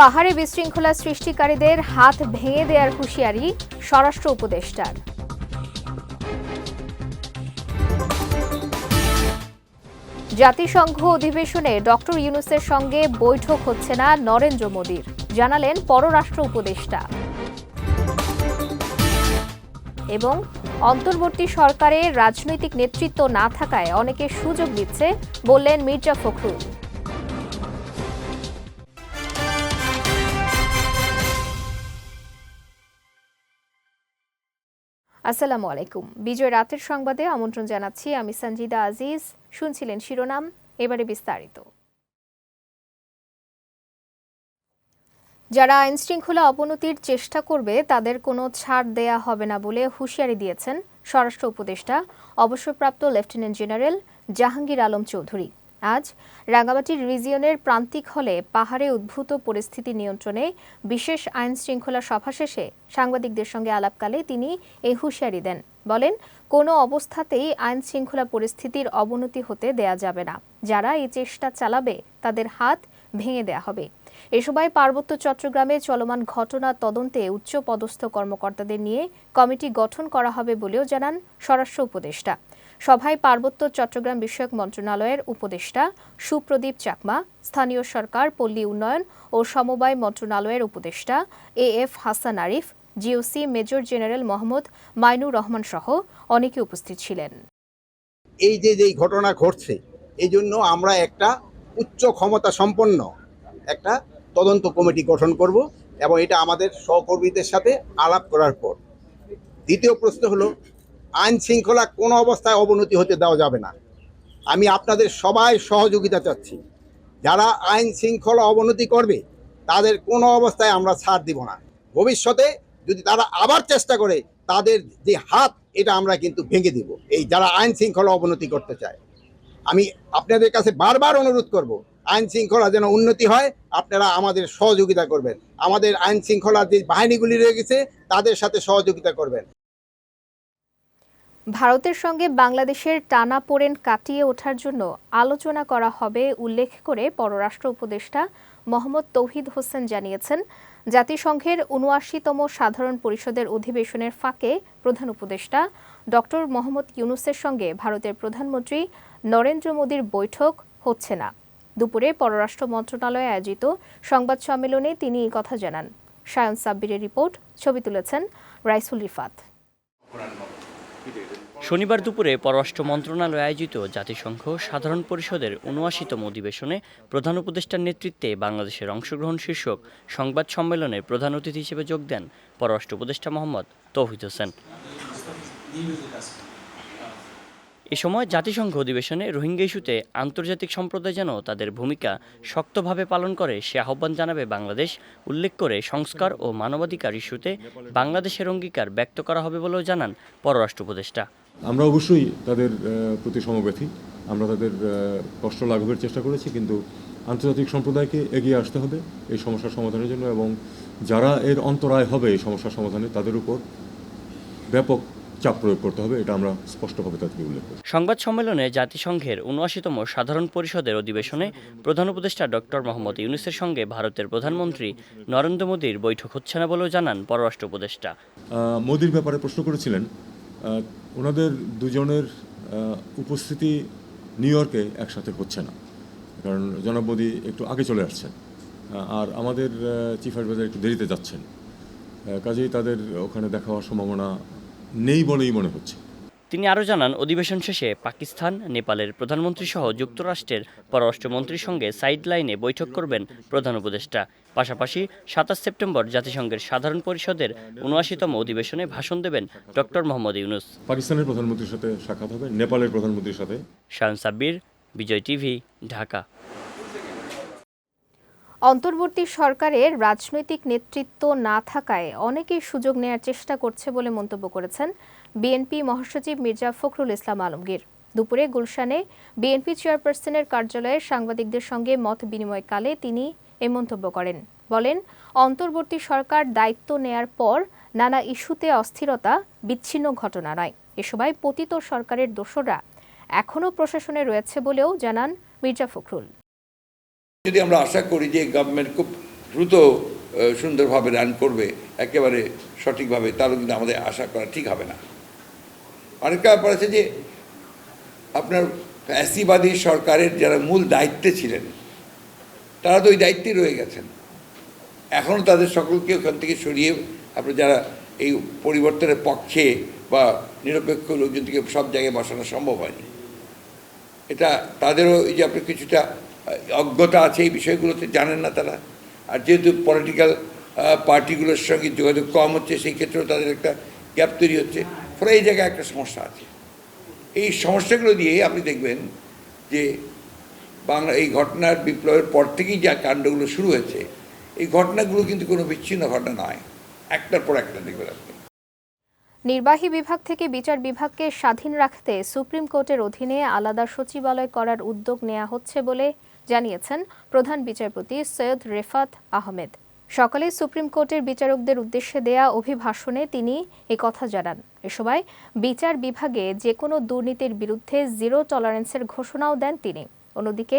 পাহাড়ে বিশৃঙ্খলা সৃষ্টিকারীদের হাত ভেঙে দেওয়ার হুঁশিয়ারি স্বরাষ্ট্র উপদেষ্টার। জাতিসংঘ অধিবেশনে ডক্টর ইউনুসের সঙ্গে বৈঠক হচ্ছে না নরেন্দ্র মোদীর, জানালেন পররাষ্ট্র উপদেষ্টা। এবং অন্তর্বর্তী সরকারের রাজনৈতিক নেতৃত্ব না থাকায় অনেকে সুযোগ দিচ্ছে, বললেন মির্জা ফখরুল। আসসালামু আলাইকুম। বিজয় রাতের সংবাদে আমন্ত্রণ জানাচ্ছি আমি সঞ্জিদা আজিজ। শুনছিলেন শিরোনাম, এবারে বিস্তারিত। যারা আইন শৃঙ্খলা অবনতির চেষ্টা করবে, তাদের কোনো ছাড় দেয়া হবে না বলে হুঁশিয়ারি দিয়েছেন স্বরাষ্ট্র উপদেষ্টা, অবসরপ্রাপ্ত লেফটেন্যান্ট জেনারেল জাহাঙ্গীর আলম চৌধুরী। আজ রাঙ্গামাটির রিজিয়নের প্রান্তিক হলে পাহাড়ে উদ্ভূত পরিস্থিতি নিয়ন্ত্রণে বিশেষ আইন শৃঙ্খলা সভা শেষে সাংবাদিকদের সঙ্গে আলাপকালে তিনি এই হুঁশিয়ারি দেন। বলেন, কোনো অবস্থাতেই আইন শৃঙ্খলা পরিস্থিতির অবনতি হতে দেয়া যাবে না। যারা এই চেষ্টা চালাবে, তাদের হাত ভেঙে দেয়া হবে। এ সময় পার্বত্য চট্টগ্রামে চলমান ঘটনা তদন্তে উচ্চ পদস্থ কর্মকর্তাদের নিয়ে কমিটি গঠন করা হবে বলেও জানান স্বরাষ্ট্র উপদেষ্টা। সভায় পার্বত্য চট্টগ্রাম বিষয়ক মন্ত্রণালয়ের উপদেষ্টা সুপ্রদীপ চাকমা, স্থানীয় সরকার, পল্লী উন্নয়ন ও সমবায় মন্ত্রণালয়ের উপদেষ্টা A F Hasan Arif, GOC major general Mohammad Mainur Rahman সহ অনেকে উপস্থিত ছিলেন। এই যে যেই ঘটনা ঘটছে, এই জন্য আমরা একটা উচ্চ ক্ষমতা সম্পন্ন একটা তদন্ত কমিটি গঠন করব এবং এটা আমাদের সহকর্মীদের সাথে আলাপ করার পর। দ্বিতীয় প্রশ্ন হলো আইন শৃঙ্খলা কোনো অবস্থায় অবনতি হতে দেওয়া যাবে না। আমি আপনাদের সবাই সহযোগিতা চাচ্ছি। যারা আইন শৃঙ্খলা অবনতি করবে, তাদের কোনো অবস্থায় আমরা ছাড় দিব না। ভবিষ্যতে যদি তারা আবার চেষ্টা করে, তাদের যে হাত, এটা আমরা কিন্তু ভেঙে দিব। এই যারা আইন শৃঙ্খলা অবনতি করতে চায়। আমি আপনাদের কাছে বারবার অনুরোধ করব, আইন শৃঙ্খলা যেন উন্নতি হয়, আপনারা আমাদের সহযোগিতা করবেন। আমাদের আইন শৃঙ্খলার যে বাহিনীগুলি রয়ে গেছে, তাদের সাথে সহযোগিতা করবেন। ভারতের সঙ্গে বাংলাদেশের টানাপোড়েন কাটিয়ে ওঠার জন্য আলোচনা করা হবে উল্লেখ করে পররাষ্ট্র উপদেষ্টা মোহাম্মদ তৌহিদ হোসেন জানিয়েছেন। জাতিসংঘের উনআশিতম সাধারণ পরিষদের অধিবেশনের ফাঁকে প্রধান উপদেষ্টা ডক্টর মোহাম্মদ ইউনুসের সঙ্গে ভারতের প্রধানমন্ত্রী নরেন্দ্র মোদীর বৈঠক হচ্ছে না। দুপুরে পররাষ্ট্র মন্ত্রণালয়ে আয়োজিত সংবাদ সম্মেলনে তিনি কথা জানান। সায়ন সাব্বিরের রিপোর্ট, ছবি তুলেছেন রাইসুল রিফাত। শনিবার দুপুরে পররাষ্ট্র মন্ত্রণালয় আয়োজিত জাতিসংঘ সাধারণ পরিষদের উনআশিতম অধিবেশনে প্রধান উপদেষ্টার নেতৃত্বে বাংলাদেশের অংশগ্রহণ শীর্ষক সংবাদ সম্মেলনে প্রধান অতিথি হিসেবে যোগ দেন পররাষ্ট্র উপদেষ্টা মোহাম্মদ তৌহিদ হোসেন। এ সময় জাতিসংঘ অধিবেশনে রোহিঙ্গা ইস্যুতে আন্তর্জাতিক সম্প্রদায় যেন তাদের ভূমিকা শক্তভাবে পালন করে, সে আহ্বান জানাবে বাংলাদেশ, উল্লেখ করে সংস্কার ও মানবাধিকার ইস্যুতে বাংলাদেশের অঙ্গীকার ব্যক্ত করা হবে বলেও জানান পররাষ্ট্র উপদেষ্টা। আমরা অবশ্যই তাদের প্রতি সমব্যথী। আমরা তাদের কষ্ট লাঘবের চেষ্টা করেছি কিন্তু আন্তর্জাতিক সম্প্রদায়কে এগিয়ে আসতে হবে এই সমস্যার সমাধানের জন্য এবং যারা এর অন্তরায় হবে এই সমস্যার সমাধানে তাদের উপর ব্যাপক চাপ প্রয়োগ করতে হবে এটা আমরা স্পষ্টভাবে তাদেরকে উল্লেখ করি সংবাদ সম্মেলনে জাতিসংঘের উনআশিতম সাধারণ পরিষদের অধিবেশনে প্রধান উপদেষ্টা ডক্টর মোহাম্মদ ইউনুসের সঙ্গে ভারতের প্রধানমন্ত্রী নরেন্দ্র মোদীর বৈঠক হচ্ছে না বলেও জানান পররাষ্ট্র উপদেষ্টা। মোদীর ব্যাপারে প্রশ্ন করেছিলেন ওনাদের দুজনের উপস্থিতি নিউ ইয়র্কে একসাথে হচ্ছে না। কারণ জনাব মোদি একটু আগে চলে আসছেন আর আমাদের চিফ অ্যাডভাইজার একটু দেরিতে যাচ্ছেন। কাজেই তাদের ওখানে দেখা হওয়ার সম্ভাবনা নেই বলেই মনে হচ্ছে। তিনি আরও জানান অধিবেশন শেষে পাকিস্তান নেপালের প্রধানমন্ত্রী সহ যুক্তরাষ্ট্রের পররাষ্ট্রমন্ত্রীর সঙ্গে সাইড লাইনে বৈঠক করবেন প্রধান উপদেষ্টা। পাশাপাশি সাতাশ সেপ্টেম্বর জাতিসংঘের সাধারণ পরিষদের উনআশিতম অধিবেশনে ভাষণ দেবেন ডক্টর মোহাম্মদ ইউনুস। পাকিস্তানের প্রধানমন্ত্রীর সাথে সাক্ষাৎ হবে নেপালের প্রধানমন্ত্রীর সাথে। শায়ন সাব্বির বিজয় টিভি ঢাকা। অন্তর্বর্তী সরকারের রাজনৈতিক নেতৃত্ব না থাকায় অনেকেই সুযোগ নেয়ার চেষ্টা করছে বলে মন্তব্য করেছেন বিএনপি মহাসচিব মির্জা ফখরুল ইসলাম আলমগীর। দুপুরে গুলশানে বিএনপি চেয়ারপারসনের কার্যালয়ে সাংবাদিকদের সঙ্গে মত বিনিময়কালে তিনি এ মন্তব্য করেন। বলেন, অন্তর্বর্তী সরকার দায়িত্ব নেয়ার পর নানা ইস্যুতে অস্থিরতা বিচ্ছিন্ন ঘটনা নয়। এ সময় পতিত সরকারের দোষরা এখনও প্রশাসনে রয়েছে বলেও জানান মির্জা ফখরুল। যদি আমরা আশা করি যে গভর্নমেন্ট খুব দ্রুত সুন্দরভাবে রান করবে, একেবারে সঠিকভাবে তারও কিন্তু আমাদের আশা করা ঠিক হবে না। আরেকটা ব্যাপার আছে যে আপনার ফ্যাসিবাদী সরকারের যারা মূল দায়িত্বে ছিলেন, তারা তো ওই দায়িত্বেই রয়ে গেছেন। এখনও তাদের সকলকে ওখান থেকে সরিয়ে আপনার যারা এই পরিবর্তনের পক্ষে বা নিরপেক্ষ লোকজনকে সব জায়গায় বসানো সম্ভব হয়নি। এটা তাদেরও এই যে আপনার কিছুটা অজ্ঞতা আছে এই বিষয়গুলোতে জানেন না তারা। আর যেহেতু পলিটিক্যাল পার্টিগুলোর সঙ্গে যোগাযোগ কম হচ্ছে, সেই ক্ষেত্রেও তাদের একটা গ্যাপ তৈরি হচ্ছে। ফলে এই জায়গায় একটা সমস্যা আছে। এই সমস্যাগুলো দিয়ে আপনি দেখবেন যে বাংলা, এই ঘটনার বিপ্লবের পর থেকেই যা কাণ্ডগুলো শুরু হয়েছে, এই ঘটনাগুলো কিন্তু কোনো বিচ্ছিন্ন ঘটনা নয়। একটার পর একটা দেখবেন আপনি। নির্বাহী বিভাগ থেকে বিচার বিভাগকে স্বাধীন রাখতে সুপ্রিম কোর্টের অধীনে আলাদা সচিবালয় করার উদ্যোগ নেওয়া হচ্ছে বলে জানিয়েছেন প্রধান বিচারপতি সৈয়দ রেফাত আহমেদ। সকালে সুপ্রিম কোর্টের বিচারকদের উদ্দেশ্যে দেয়া অভিভাষণে তিনি কথা জানান। এ সময় বিচার বিভাগে যে কোনো দুর্নীতির বিরুদ্ধে জিরো টলারেন্সের ঘোষণাও দেন তিনি। অন্যদিকে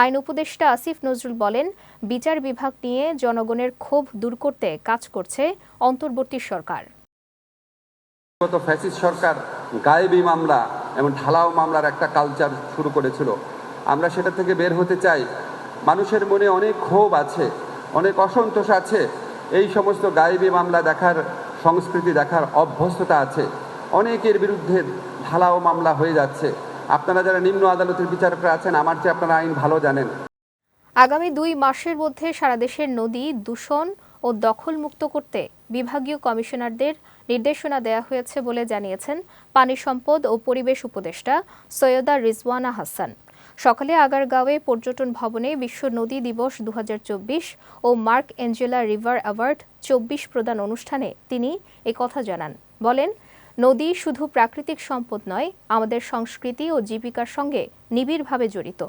আইন উপদেষ্টা আসিফ নজরুল বলেন, বিচার বিভাগ নিয়ে জনগণের ক্ষোভ দূর করতে কাজ করছে অন্তর্বর্তী সরকার। সরকার গায়েবী মামলা এবং ঢালাও মামলার একটা কালচার শুরু করেছিল। আমরা সেটা থেকে বের হতে চাই। মানুষের মনে অনেক ক্ষোভ আছে। অনেক অসন্তোষ আছে। এই সমস্ত গায়েবী মামলা দেখার, সংস্কৃতি দেখার অভ্যস্ততা আছে। অনেকের বিরুদ্ধে ঢালাও মামলা হয়ে যাচ্ছে। আপনারা যারা নিম্ন আদালতের বিচারকরা আছেন, আমার চেয়ে আপনারা আইন ভালো জানেন। আগামী দুই মাসের মধ্যে সারা দেশের নদী দূষণ ও দখলমুক্ত করতে বিভাগীয় কমিশনারদের নির্দেশনা দেওয়া হয়েছে বলে জানিয়েছেন পানি সম্পদ ও পরিবেশ উপদেষ্টা সৈয়দা রিজওয়ানা হাসান। সকালে আগারগাঁওয়ে পর্যটন ভবনে বিশ্ব নদী দিবস দু হাজার চব্বিশ ও মার্ক এঞ্জেলা রিভার অ্যাওয়ার্ড চব্বিশ প্রদান অনুষ্ঠানে তিনি কথা জানান। বলেন, নদী শুধু প্রাকৃতিক সম্পদ নয়, আমাদের সংস্কৃতি ও জীবিকার সঙ্গে নিবিড়ভাবে জড়িত।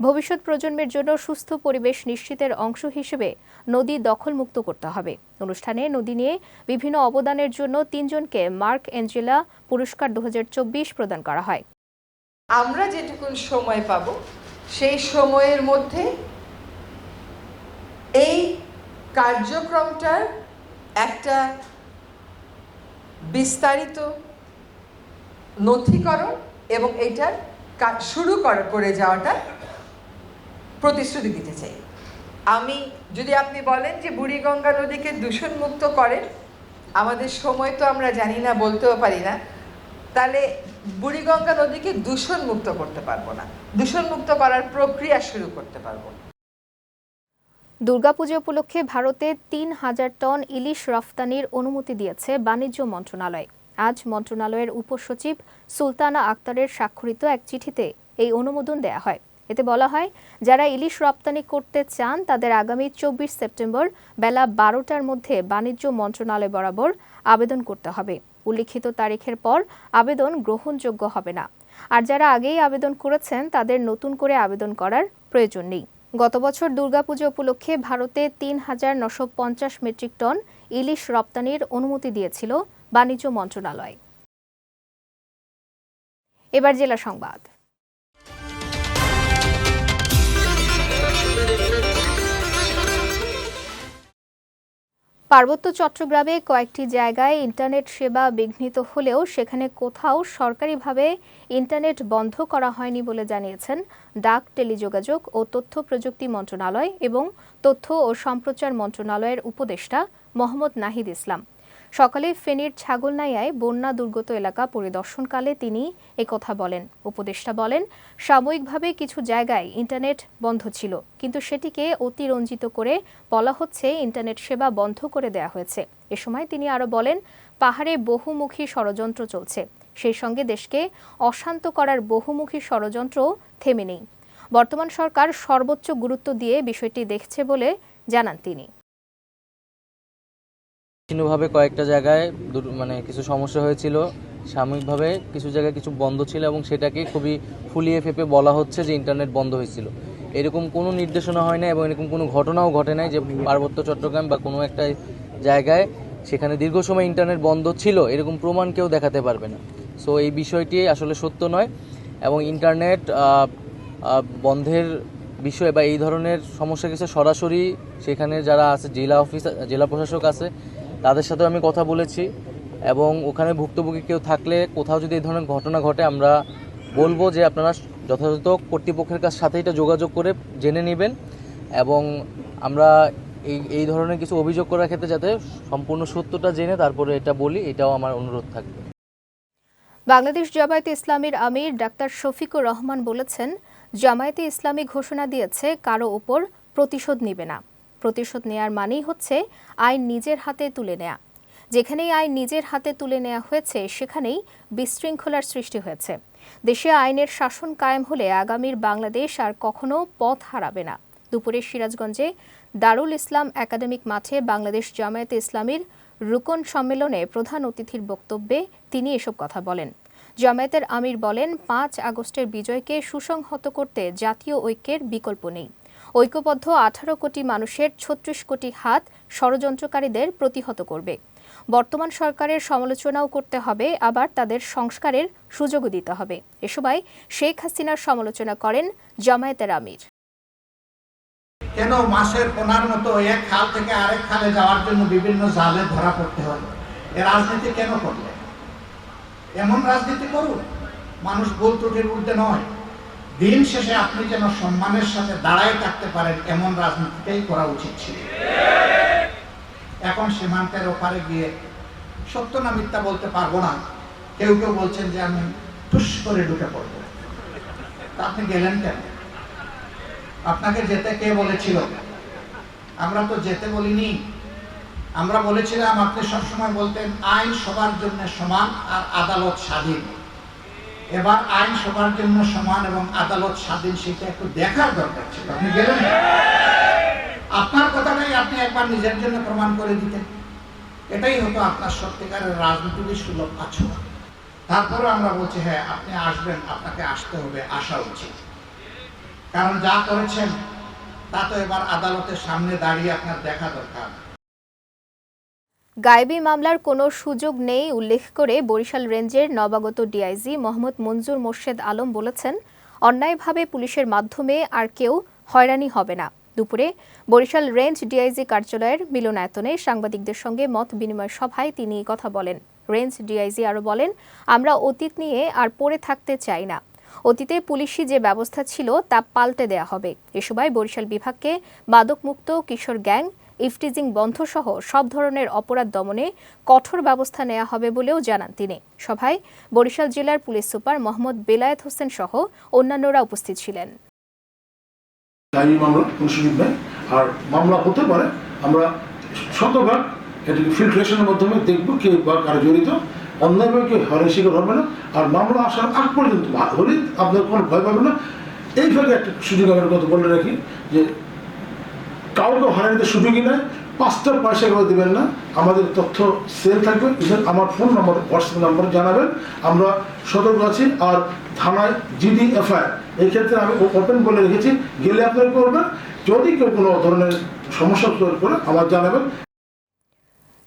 ভবিষ্যৎ প্রজন্মের জন্য সুস্থ পরিবেশ নিশ্চিতের অংশ হিসেবে নদী দখলমুক্ত করতে হবে। অনুষ্ঠানে নদী নিয়ে বিভিন্ন অবদানের জন্য তিনজনকে মার্ক এঞ্জেলা পুরস্কার দু হাজার চব্বিশ প্রদান করা হয়। আমরা যেটুকুন সময় পাব, সেই সময়ের মধ্যে এই কার্যক্রমটার একটা বিস্তারিত নথিকরণ এবং এটার শুরু করে যাওয়াটা প্রতিশ্রুতি দিতে চাই। আমি, যদি আপনি বলেন যে বুড়িগঙ্গা নদীকে দূষণমুক্ত করেন, আমাদের সময় তো আমরা জানি না, বলতেও পারি না, তাহলে বুড়িগঙ্গা নদীকে দূষণমুক্ত করতে পারব না। দূষণমুক্ত করার প্রক্রিয়া শুরু করতে পারব। দুর্গাপূজা উপলক্ষে ভারতে তিন হাজার টন ইলিশ রফতানির অনুমতি দিয়েছে বাণিজ্য মন্ত্রণালয়। আজ মন্ত্রণালয়ের উপসচিব সুলতানা আক্তারের স্বাক্ষরিত এক চিঠিতে এই অনুমোদন দেয়া হয়। এতে বলা হয়, যারা ইলিশ রপ্তানি করতে চান, তাদের আগামী চব্বিশ সেপ্টেম্বর বেলা বারোটার মধ্যে বাণিজ্য মন্ত্রণালয় বরাবর আবেদন করতে হবে। উল্লিখিত তারিখের পর আবেদন গ্রহণযোগ্য হবে না। আর যারা আগেই আবেদন করেছেন, তাদের নতুন করে আবেদন করার প্রয়োজন নেই। গত বছর দুর্গাপুজো উপলক্ষে ভারতে তিন হাজার নশো পঞ্চাশ মেট্রিক টন ইলিশ রপ্তানির অনুমতি দিয়েছিল বাণিজ্য মন্ত্রণালয়। এবার জেলা সংবাদ। পার্বত্য চট্টগ্রামে কয়েকটি জায়গায় ইন্টারনেট সেবা বিঘ্নিত হলেও সেখানে কোথাও সরকারিভাবে ইন্টারনেট বন্ধ করা হয়নি বলে জানিয়েছেন ডাক টেলিযোগাযোগ ও তথ্য প্রযুক্তি মন্ত্রণালয় এবং তথ্য ও সম্প্রচার মন্ত্রণালয়ের উপদেষ্টা মোহাম্মদ নাহিদ ইসলাম। সকালে ফেনীর ছাগলনাইয়ায় বন্যা দুর্গত এলাকা পরিদর্শনকালে তিনি কথা বলেন। উপদেষ্টা বলেন, সাময়িকভাবে কিছু জায়গায় ইন্টারনেট বন্ধ ছিল, কিন্তু সেটিকে অতিরঞ্জিত করে বলা হচ্ছে ইন্টারনেট সেবা বন্ধ করে দেয়া হয়েছে। এ সময় তিনি আরও বলেন, পাহাড়ে বহুমুখী ষড়যন্ত্র চলছে। সেই সঙ্গে দেশকে অশান্ত করার বহুমুখী ষড়যন্ত্র থেমে নেই। বর্তমান সরকার সর্বোচ্চ গুরুত্ব দিয়ে বিষয়টি দেখছে বলে জানান তিনি। বিচ্ছিন্নভাবে কয়েকটা জায়গায় মানে কিছু সমস্যা হয়েছিল। সাময়িকভাবে কিছু জায়গায় কিছু বন্ধ ছিল এবং সেটাকে খুবই ফুলিয়ে ফেপে বলা হচ্ছে যে ইন্টারনেট বন্ধ হয়েছিল। এরকম কোনো নির্দেশনা হয় না এবং এরকম কোনো ঘটনাও ঘটে নাই যে পার্বত্য চট্টগ্রাম বা কোনো একটা জায়গায় সেখানে দীর্ঘ সময় ইন্টারনেট বন্ধ ছিল, এরকম প্রমাণ কেউ দেখাতে পারবে না। সো এই বিষয়টি আসলে সত্য নয় এবং ইন্টারনেট বন্ধের বিষয়ে বা এই ধরনের সমস্যা কিছু সরাসরি সেখানে যারা আছে, জেলা অফিস, জেলা প্রশাসক আছে তাদের সাথেও আমি কথা বলেছি এবং ওখানে ভুক্তভোগী কেউ থাকলে কোথাও যদি এই ধরনের ঘটনা ঘটে, আমরা বলব যে আপনারা যথাযথ কর্তৃপক্ষের কাছ সাথে এটা যোগাযোগ করে জেনে নেবেন এবং আমরা এই এই ধরনের কিছু অভিযোগ করার ক্ষেত্রে যাতে সম্পূর্ণ সত্যটা জেনে তারপরে এটা বলি, এটাও আমার অনুরোধ থাকবে। বাংলাদেশ জামায়াতে ইসলামীর আমির ডাক্তার শফিকুর রহমান বলেছেন, জামায়াতে ইসলামী ঘোষণা দিয়েছে কারও ওপর প্রতিশোধ নিবে না। প্রতিশোধ নেয়ার মানেই হচ্ছে আইন নিজের হাতে তুলে নেয়া। যেখানেই আইন নিজের হাতে তুলে নেওয়া হয়েছে, সেখানেই বিশৃঙ্খলার সৃষ্টি হয়েছে। দেশে আইনের শাসন কায়েম হলে আগামীর বাংলাদেশ আর কখনো পথ হারাবে না। দুপুরে সিরাজগঞ্জে দারুল ইসলাম একাডেমিক মাঠে বাংলাদেশ জামায়াতে ইসলামীর রুকন সম্মেলনে প্রধান অতিথির বক্তব্যে তিনি এসব কথা বলেন। জামায়াতের আমির বলেন, পাঁচ আগস্টের বিজয়কে সুসংহত করতে জাতীয় ঐক্যের বিকল্প নেই। ঐক্যবদ্ধ আঠারো কোটি মানুষের ছত্রিশ কোটি হাত ষড়যন্ত্রকারীদের প্রতিহত করবে। বর্তমান সরকারের সমালোচনাও করতে হবে, আবার তাদের সংস্কারের সুযোগও দিতে হবে। এ সময় শেখ হাসিনার সমালোচনা করেন জামায়াতের আমির। কেন মাসের কোনার মতো এক খাল থেকে আরেক খালে যাওয়ার জন্য বিভিন্ন জালে ধরা পড়তে হয়? এ রাজনীতি কেন করলে? এমন রাজনীতি করুন মানুষ ভুল ত্রুটির ঊর্ধ্বে নয়। দিন শেষে আপনি যেন সম্মানের সাথে দাঁড়ায় থাকতে পারেন, এমন রাজনীতিটাই করা উচিত ছিল। এখন সীমান্তের ওপারে গিয়ে সত্য না মিথ্যা বলতে পারব না। কেউ কেউ বলছেন যে আমি টুস করে ঢুকে পড়ব। তা আপনি গেলেন কেন? আপনাকে যেতে কে বলেছিল? আমরা তো যেতে বলিনি। আমরা বলেছিলাম, আপনি সবসময় বলতেন, আইন সবার জন্য সমান আর আদালত স্বাধীন। এবার আইন সবার জন্য সমান এবং আদালত স্বাধীন সেটা একটু দেখার দরকার ছিল। আপনি গেলেন। আপনার কথাটাই আপনি একবার নিজের জন্য প্রমাণ করে দিতেন। এটাই হতো আপনার সত্যিকারের রাজনীতিবিদ সুলভ আচরণ। তারপরে আমরা বলছি হ্যাঁ আপনি আসবেন, আপনাকে আসতে হবে, আসা উচিত। কারণ যা করেছেন, তা তো এবার আদালতের সামনে দাঁড়িয়ে আপনার দেখা দরকার। গায়েবী মামলার কোনো সুযোগ নেই, উল্লেখ করে বরিশাল রেঞ্জের নবাগত ডিআইজি মোহাম্মদ মঞ্জুর মোর্শেদ আলম বলেছেন, অন্যায়ভাবে পুলিশের মাধ্যমে আর কেউ হয়রানি হবে না। দুপুরে বরিশাল রেঞ্জ ডিআইজি কার্যালয়ের মিলনায়তনে সাংবাদিকদের সঙ্গে মত বিনিময় সভায় তিনি কথা বলেন। রেঞ্জ ডিআইজি আরও বলেন, আমরা অতীত নিয়ে আর পড়ে থাকতে চাই না। অতীতে পুলিশি যে ব্যবস্থা ছিল তা পাল্টে দেয়া হবে। এ সময় বরিশাল বিভাগকে মাদকমুক্ত কিশোর গ্যাং ইফটিজিং বন্ধ সহ সব ধরনের অপরাধ দমনে কঠোর ব্যবস্থা নেওয়া হবে বলেও জানান তিনি। সভায় বরিশাল জেলার পুলিশ সুপার মোহাম্মদ বেলায়েত হোসেন সহ অন্যান্যরা উপস্থিত ছিলেন। আর মামলা হতে পারে, আমরা শতভাগ এটাকে মাধ্যমে দেখব কে বা জড়িত। অন্যায়ভাবে কেউ শিকার হবে না। আর মামলা আসার আগ পর্যন্ত হলে আপনার কোনো ভয় পাবে না। এই ভাগে একটা সুযোগ আমার কথা বলে রাখি যে কাউকে হরানিতে সুযোগই নাই, পাঁচটা পয়সা করে দেবেন না, আমাদের তথ্য সেল থাকবে। ইভেন আমার ফোন নম্বর হোয়াটসঅ্যাপ নম্বর জানাবেন। আমরা সতর্ক আছি আর থানায় জিডি এফআইআর এই ক্ষেত্রে আমি ওপেন বলে রেখেছি, গেলে আপনারা করবেন। যদি কেউ কোনো ধরনের সমস্যা তৈরি করে, আমার জানাবেন।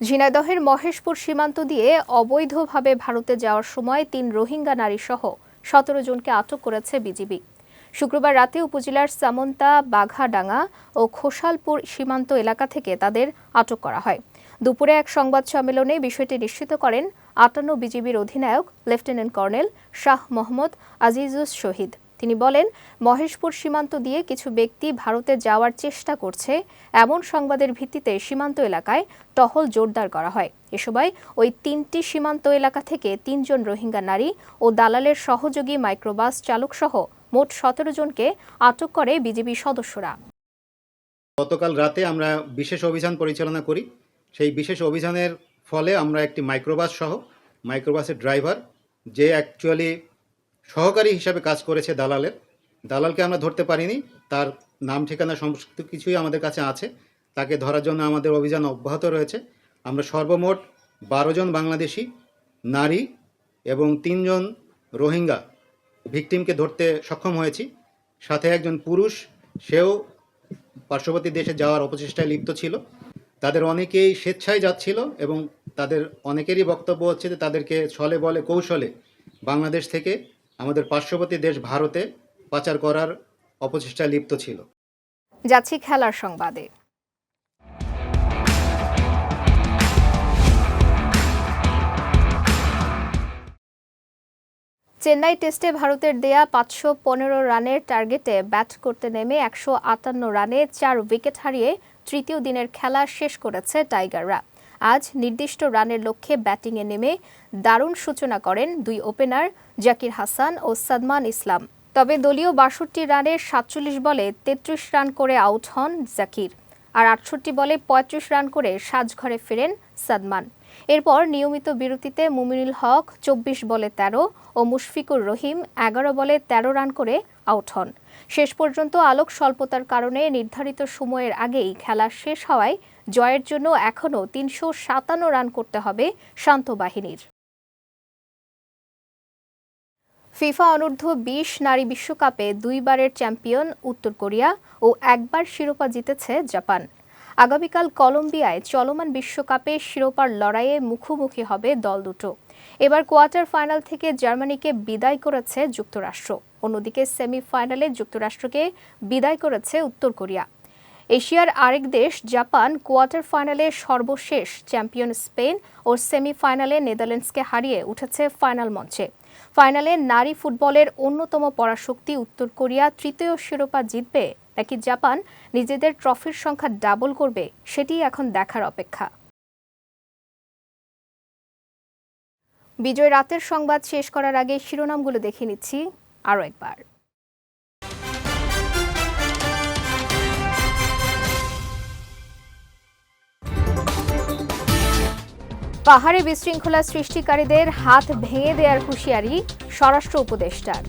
ঝিনাইদহের মহেশপুর সীমান্ত দিয়ে অবৈধভাবে ভারতে যাওয়ার সময় তিন রোহিঙ্গা নারী সহ সতেরো জনকে আটক করেছে বিজিবি। শুক্রবার রাতে উপজেলার সামন্তা, বাঘাডাঙ্গা ও খোসালপুর সীমান্ত এলাকা থেকে তাদের আটক করা হয়। দুপুরে এক সংবাদ সম্মেলনে বিষয়টি নিশ্চিত করেন আটান্ন বিজিবির অধিনায়ক, লেফটেন্যান্ট কর্নেল শাহ মোহাম্মদ আজিজুস শহীদ। তিনি বলেন, মহেশপুর সীমান্ত দিয়ে কিছু ব্যক্তি ভারতে যাওয়ার চেষ্টা করছে। এমন সংবাদের ভিত্তিতে সীমান্ত এলাকায় টহল জোরদার করা হয়। এ সময় ওই তিনটি সীমান্ত এলাকা থেকে তিনজন রোহিঙ্গা নারী ও দালালের সহযোগী মাইক্রোবাস চালক সহ মোট সতেরো জনকে আটক করে বিজিবি সদস্যরা। গতকাল রাতে আমরা বিশেষ অভিযান পরিচালনা করি। সেই বিশেষ অভিযানের ফলে আমরা একটি মাইক্রোবাস সহ, মাইক্রোবাসের ড্রাইভার, যে অ্যাকচুয়ালি সহকারী হিসাবে কাজ করেছে দালালের, দালালকে আমরা ধরতে পারিনি। তার নাম, ঠিকানা, সমস্ত কিছুই আমাদের কাছে আছে। তাকে ধরার জন্য আমাদের অভিযান অব্যাহত রয়েছে। আমরা সর্বমোট বারো জন বাংলাদেশি, নারী এবং তিনজন রোহিঙ্গা ভিকটিমকে ধরতে সক্ষম হয়েছি। সাথে একজন পুরুষ, সেও পার্শ্ববর্তী দেশে যাওয়ার অপচেষ্টায় লিপ্ত ছিল। তাদের অনেকেই স্বেচ্ছায় যাচ্ছিল এবং তাদের অনেকেরই বক্তব্য হচ্ছে যে তাদেরকে ছলে বলে কৌশলে বাংলাদেশ থেকে আমাদের পার্শ্ববর্তী দেশ ভারতে পাচার করার অপচেষ্টায় লিপ্ত ছিল। যাচ্ছি খেলার সংবাদে। চেন্নাই টেস্টে ভারতের দেয়া পাঁচশো পনেরো রানের টার্গেটে ব্যাট করতে নেমে একশো আটান্ন রানে চার উইকেট হারিয়ে তৃতীয় দিনের খেলা শেষ করেছে টাইগাররা। আজ নির্দিষ্ট রানের লক্ষ্যে ব্যাটিংয়ে নেমে দারুণ সূচনা করেন দুই ওপেনার জাকির হাসান ও সাদমান ইসলাম। তবে দলীয় বাষট্টি রানের সাতচল্লিশ বলে তেত্রিশ রান করে আউট হন জাকির, আর আটষট্টি বলে পঁয়ত্রিশ রান করে সাজঘরে ফেরেন সাদমান। এরপর নিয়মিত বিরতিতে মুমিনুল হক চব্বিশ বলে তেরো ও মুশফিকুর রহিম এগারো বলে তেরো রান করে আউট হন। শেষ পর্যন্ত আলোক স্বল্পতার কারণে নির্ধারিত সময়ের আগেই খেলা শেষ হওয়ায় জয়ের জন্য এখনও তিনশো সাতান্ন রান করতে হবে শান্ত বাহিনীর। ফিফা অনূর্ধ্ব বিশ নারী বিশ্বকাপে দুইবারের চ্যাম্পিয়ন উত্তর কোরিয়া ও একবার শিরোপা জিতেছে জাপান। আগামীকাল কলম্বিয়ায় চলমান বিশ্বকাপে শিরোপার লড়াইয়ে মুখোমুখি হবে দল দুটো। এবার কোয়ার্টার ফাইনাল থেকে জার্মানিকে বিদায় করেছে যুক্তরাষ্ট্র। অন্যদিকে সেমিফাইনালে যুক্তরাষ্ট্রকে বিদায় করেছে উত্তর কোরিয়া। এশিয়ার আরেক দেশ জাপান কোয়ার্টার ফাইনালে সর্বশেষ চ্যাম্পিয়ন স্পেন ও সেমিফাইনালে নেদারল্যান্ডসকে হারিয়ে উঠেছে ফাইনাল মঞ্চে। ফাইনালে নারী ফুটবলের অন্যতম পরাশক্তি উত্তর কোরিয়া তৃতীয় শিরোপা জিতবে নাকি জাপান নিজেদের ট্রফির সংখ্যা ডাবল করবে সেটি এখন দেখার অপেক্ষা। বিজয় রাতের সংবাদ শেষ করার আগে শিরোনামগুলো দেখে নিচ্ছি আরও একবার। পাহাড়ে বিশৃঙ্খলা সৃষ্টিকারীদের হাত ভেঙে দেওয়ার হুঁশিয়ারি স্বরাষ্ট্র উপদেষ্টার।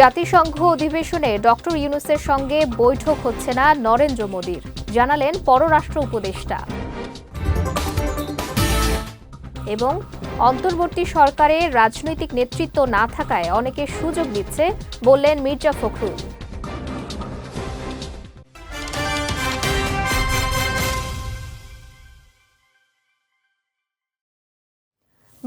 জাতিসংঘ অধিবেশনে ডক্টর ইউনুসের সঙ্গে বৈঠক হচ্ছে না নরেন্দ্র মোদীর। জানালেন পররাষ্ট্র উপদেষ্টা। এবং অন্তর্বর্তী সরকারের রাজনৈতিক নেতৃত্ব না থাকায় অনেকে সুযোগ দিচ্ছে, বললেন মির্জা ফখরুল।